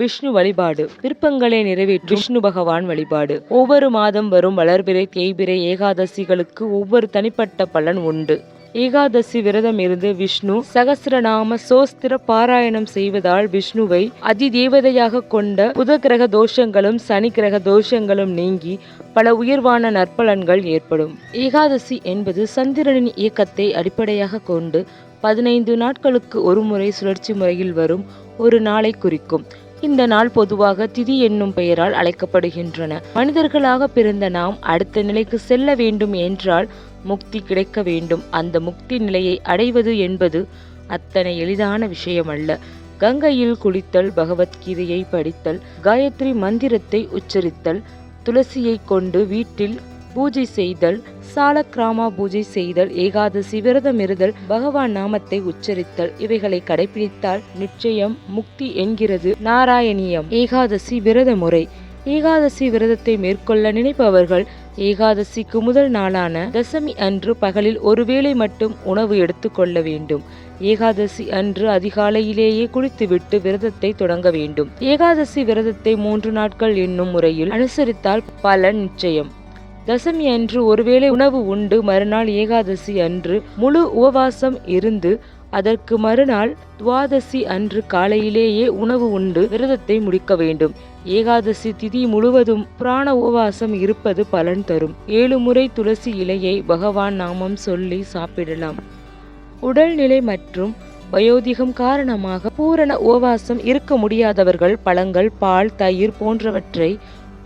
விஷ்ணு வழிபாடு. விருப்பங்களை நிறைவேற்றும் விஷ்ணு பகவான் வழிபாடு. ஒவ்வொரு மாதம் வரும் வளர்பிறை தேய்பிறை ஏகாதசிகளுக்கு ஒவ்வொரு தனிப்பட்ட பலன் உண்டு. ஏகாதசி விரதம் இருந்து விஷ்ணு சகசிரநாம சோஸ்திர பாராயணம் செய்வதால் விஷ்ணுவை அதிதேவதையாக கொண்ட புத கிரக தோஷங்களும் சனி கிரக தோஷங்களும் நீங்கி பல உயர்வான நற்பலன்கள் ஏற்படும். ஏகாதசி என்பது சந்திரனின் இயக்கத்தை அடிப்படையாக கொண்டு பதினைந்து நாட்களுக்கு ஒரு முறை சுழற்சி முறையில் வரும் ஒரு நாளை குறிக்கும். இந்த நாள் பொதுவாக திதி என்னும் பெயரால் அழைக்கப்படுகின்றன. மனிதர்களாக பிறந்த நாம் அடுத்த நிலைக்கு செல்ல வேண்டும் என்றால் முக்தி கிடைக்க வேண்டும். அந்த முக்தி நிலையை அடைவது என்பது அத்தனை எளிதான விஷயமல்ல. கங்கையில் குளித்தல் பகவத்கீதையை படித்தல் காயத்ரி மந்திரத்தை உச்சரித்தல் துளசியை கொண்டு வீட்டில் பூஜை செய்தல் சாலக்கிராமா பூஜை செய்தல் ஏகாதசி விரதம் இருதல் பகவான் நாமத்தை உச்சரித்தல் இவைகளை கடைபிடித்தால் நிச்சயம் முக்தி என்கிறது. நாராயணியம் ஏகாதசி விரத முறை. ஏகாதசி விரதத்தை மேற்கொள்ள நினைப்பவர்கள் ஏகாதசிக்கு முதல் நாளான தசமி அன்று பகலில் ஒருவேளை மட்டும் உணவு எடுத்துக்கொள்ள வேண்டும். ஏகாதசி அன்று அதிகாலையிலேயே குளித்துவிட்டு விரதத்தை தொடங்க வேண்டும். ஏகாதசி விரதத்தை மூன்று நாட்கள் என்னும் முறையில் அனுசரித்தால் பலன் நிச்சயம். தசமி அன்று ஒருவேளை உணவு உண்டு மறுநாள் ஏகாதசி அன்று முழு உபவாசம் இருந்து அதற்கு மறுநாள் துவாதசி அன்று காலையிலேயே உணவு உண்டு விரதத்தை முடிக்க வேண்டும். ஏகாதசி திதி முழுவதும் புராண உபவாசம் இருப்பது பலன் தரும். ஏழு முறை துளசி இலையை பகவான் நாமம் சொல்லி சாப்பிடலாம். உடல்நிலை மற்றும் வயோதிகம் காரணமாக பூரண உபவாசம் இருக்க முடியாதவர்கள் பழங்கள் பால் தயிர் போன்றவற்றை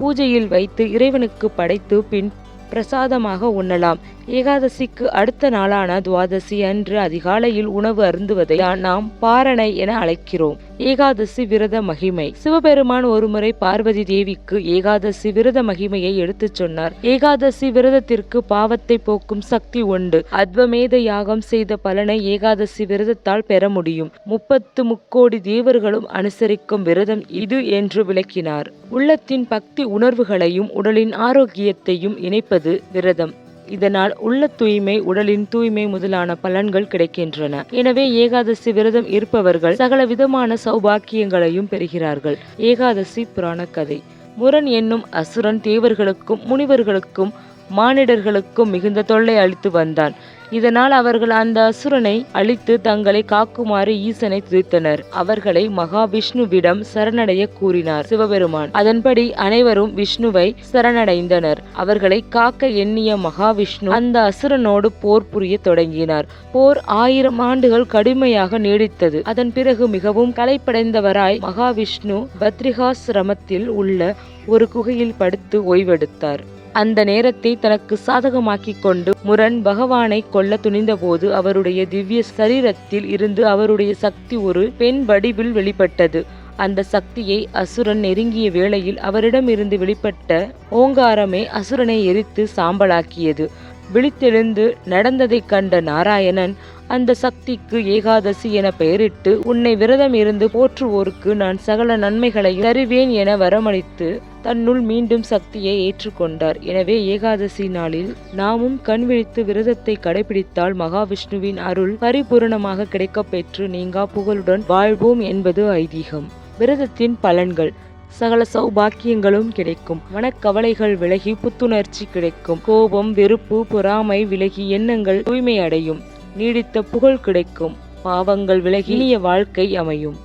பூஜையில் வைத்து இறைவனுக்கு படைத்து பின் பிரசாதமாக உண்ணலாம். ஏகாதசிக்கு அடுத்த நாளான துவாதசி அன்று அதிகாலையில் உணவு அருந்துவதை நாம் பாரணை என அழைக்கிறோம். ஏகாதசி விரத மகிமை. சிவபெருமான் ஒருமுறை பார்வதி தேவிக்கு ஏகாதசி விரத மகிமையை எடுத்துச் சொன்னார். ஏகாதசி விரதத்திற்கு பாவத்தை போக்கும் சக்தி உண்டு. அத்வமேத யாகம் செய்த பலனை ஏகாதசி விரதத்தால் பெற முடியும். முப்பத்து முக்கோடி தேவர்களும் அனுசரிக்கும் விரதம் இது என்று விளக்கினார். உள்ளத்தின் பக்தி உணர்வுகளையும் உடலின் ஆரோக்கியத்தையும் இணைப்பது விரதம். இதனால் உள்ள தூய்மை உடலின் தூய்மை முதலான பலன்கள் கிடைக்கின்றன. எனவே ஏகாதசி விரதம் இருப்பவர்கள் சகல விதமான சௌபாக்கியங்களையும் பெறுகிறார்கள். ஏகாதசி புராண கதை முரண் என்னும் அசுரன் தேவர்களுக்கும் முனிவர்களுக்கும் மானிடர்களுக்கும் மிகுந்த தொல்லை அளித்து வந்தான். இதனால் அவர்கள் அந்த அசுரனை அழித்து தங்களை காக்குமாறு ஈசனை துதித்தனர். அவர்களை மகாவிஷ்ணுவிடம் சரணடைய கூறினார் சிவபெருமான். அதன்படி அனைவரும் விஷ்ணுவை சரணடைந்தனர். அவர்களை காக்க எண்ணிய மகாவிஷ்ணு அந்த அசுரனோடு போர் புரிய தொடங்கினார். போர் ஆயிரம் ஆண்டுகள் கடுமையாக நீடித்தது. அதன் பிறகு மிகவும் கலைப்படைந்தவராய் மகாவிஷ்ணு பத்ரிகாசிரமத்தில் உள்ள ஒரு குகையில் படுத்து ஓய்வெடுத்தார். அந்த நேரத்தை தனக்கு சாதகமாக்கிக் கொண்டு முரண் பகவானை கொல்ல துணிந்தபோது அவருடைய திவ்ய சரீரத்தில் இருந்து அவருடைய சக்தி ஒரு பெண் வடிவில் வெளிப்பட்டது. அந்த சக்தியை அசுரன் நெருங்கிய வேளையில் அவரிடமிருந்து வெளிப்பட்ட ஓங்காரமே அசுரனை எரித்து சாம்பலாக்கியது. விழித்தெழுந்து நடந்ததைக் கண்ட நாராயணன் அந்த சக்திக்கு ஏகாதசி என பெயரிட்டு உன்னை விரதம் இருந்து போற்றுவோருக்கு நான் சகல நன்மைகளை தருவேன் என வரமளித்து தன்னுள் மீண்டும் சக்தியை ஏற்றுக்கொண்டார். எனவே ஏகாதசி நாளில் நாமும் கண் விழித்து விரதத்தை கடைபிடித்தால் மகாவிஷ்ணுவின் அருள் பரிபூரணமாக கிடைக்கப்பெற்று நீங்கா புகழுடன் வாழ்வோம் என்பது ஐதீகம். விரதத்தின் பலன்கள். சகல சௌபாக்கியங்களும் கிடைக்கும். மனக்கவலைகள் விலகி புத்துணர்ச்சி கிடைக்கும். கோபம் வெறுப்பு பொறாமை விலகி எண்ணங்கள் தூய்மை அடையும் நீடித்த புகழ் கிடைக்கும். பாவங்கள் விலகி இனிய வாழ்க்கை அமையும்.